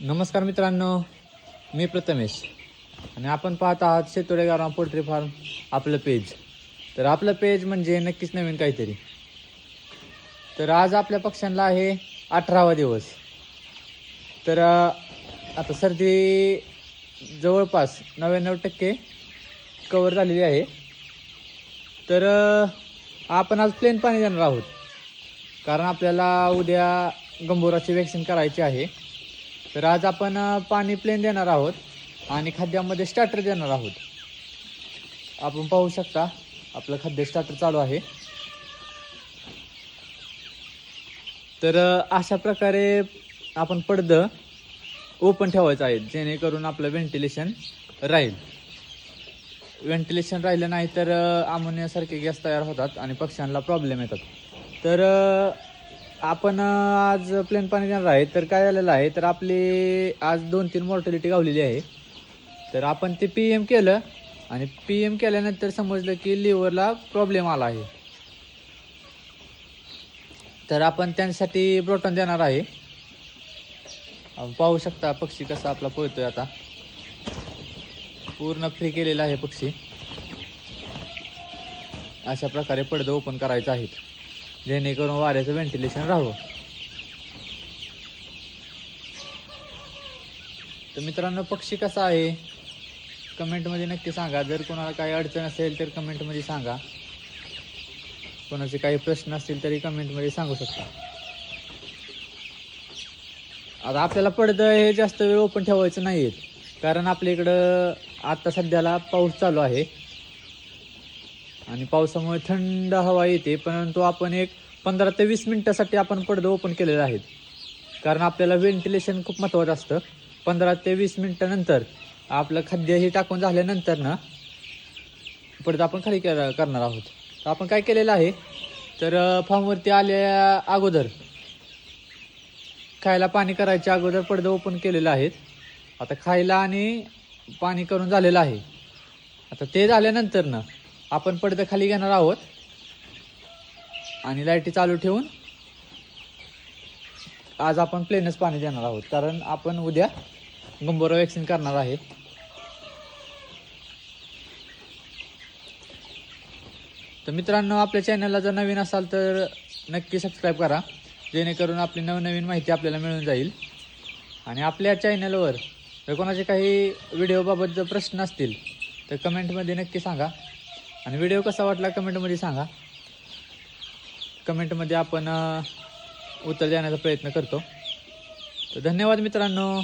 नमस्कार मित्रांनो मी प्रथमेश. आणि आपण पाहत आहात शेतोडे गारा पोल्ट्री फार्म आपलं पेज. तर आपलं पेज म्हणजे नक्कीच नवीन काहीतरी. तर आज आपल्या पक्ष्यांना आहे अठरावा दिवस. तर आता सर्दी जवळपास नव्याण्णव टक्के कवर झालेली आहे. तर आपण आज प्लेन पाणी देणार आहोत. कारण आपल्याला उद्या गंभोराची वॅक्सिन करायची आहे. तर आज आपण पाणी प्लेन देणार आहोत आणि खाद्यामध्ये स्टार्टर देणार आहोत. आपण पाहू शकता आपलं खाद्य स्टार्टर चालू आहे. तर अशा प्रकारे आपण पडदं ओपन ठेवायचं आहे जेणेकरून आपलं व्हेंटिलेशन राहील. व्हेंटिलेशन राहिलं नाही तर अमोनियासारखे गॅस तयार होतात आणि पक्ष्यांना प्रॉब्लेम येतात. तर आपण आज प्लेन पाणी देणार आहे. तर काय झालेलं आहे तर आपली आज दोन तीन मॉर्टॅलिटी गावलेली आहे. तर आपण ते पी एम केलं आणि पी एम केल्यानंतर समजलं की लिव्हरला प्रॉब्लेम आला आहे. तर आपण त्यांसाठी प्रोटॉन देणार आहे. पाहू शकता पक्षी कसा आपला पळतोय आता. पूर्ण फ्री केलेला आहे पक्षी. अशा प्रकारे पडदे ओपन करायचे आहेत. जेणेकरून वाऱ्याचं व्हेंटिलेशन राहावं. तर मित्रांनो पक्षी कसा आहे? कमेंटमध्ये नक्की सांगा. जर कोणाला काही अडचण असेल तर कमेंटमध्ये सांगा. कोणाचे काही प्रश्न असतील तरी कमेंटमध्ये सांगू शकता. आता आपल्याला पडदं हे जास्त वेळ ओपन ठेवायचं नाही आहेत कारण आपल्या इकडं आता सध्याला पाऊस चालू आहे. आणि पावसामुळे थंड हवा येते परंतु आपण एक पंधरा ते वीस मिनिटासाठी आपण पडदं ओपन केलेलं आहेत. कारण आपल्याला व्हेंटिलेशन खूप महत्त्वाचं असतं. पंधरा ते वीस मिनिटानंतर आपलं खाद्य हे टाकून झाल्यानंतर ना पडदं आपण खाली करणार आहोत. तर आपण काय केलेलं आहे? तर फॉर्मवरती आल्या अगोदर खायला पाणी करायच्या अगोदर पडदं ओपन केलेलं आहेत. आता खायला आणि पाणी करून झालेलं आहे. आता ते झाल्यानंतर ना आपण पडदं खाली घेणार आहोत. आणि लाईटी चालू ठेवून आज आपण प्लेनच पाणी देणार आहोत. कारण आपण उद्या गंभोरा वॅक्सिन करणार आहे तर मित्रांनो आपल्या चॅनलला जर नवीन असाल तर नक्की सबस्क्राईब करा. जेणेकरून आपली नवनवीन माहिती आपल्याला मिळून जाईल. आणि आपल्या चॅनलवर जर कोणाचे काही व्हिडिओबाबत जर प्रश्न असतील तर कमेंटमध्ये नक्की सांगा. आणि व्हिडिओ कसा वाटला कमेंटमध्ये सांगा. कमेंटमध्ये आपण उत्तर देण्याचा प्रयत्न करतो. तर धन्यवाद मित्रांनो.